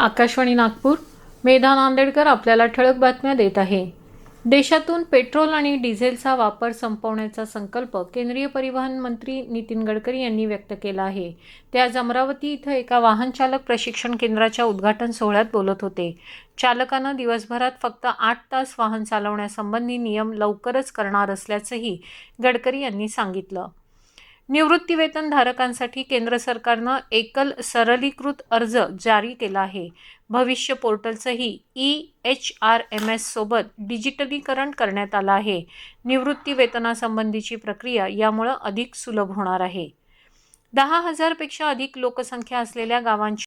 आकाशवाणी नागपूर. मेधा नांदेडकर आपल्याला ठळक बातम्या देत आहे. देशातून पेट्रोल आणि डिझेलचा वापर संपवण्याचा संकल्प केंद्रीय परिवहन मंत्री नितीन गडकरी यांनी व्यक्त केला आहे. ते आज अमरावती इथं एका वाहन चालक प्रशिक्षण केंद्राच्या उद्घाटन सोहळ्यात बोलत होते. चालकानं दिवसभरात फक्त आठ तास वाहन चालवण्यासंबंधी नियम लवकरच करणार असल्याचंही गडकरी यांनी सांगितलं. निवृत्तीवेतनधारकांसाठी केंद्र सरकारनं एकल सरलीकृत अर्ज जारी केला आहे. भविष्य पोर्टलचंही E H R M S सोबत डिजिटलीकरण करण्यात आलं आहे. निवृत्तीवेतनासंबंधीची प्रक्रिया यामुळं अधिक सुलभ होणार आहे. दहा हजारपेक्षा अधिक लोकसंख्या असलेल्या गावांची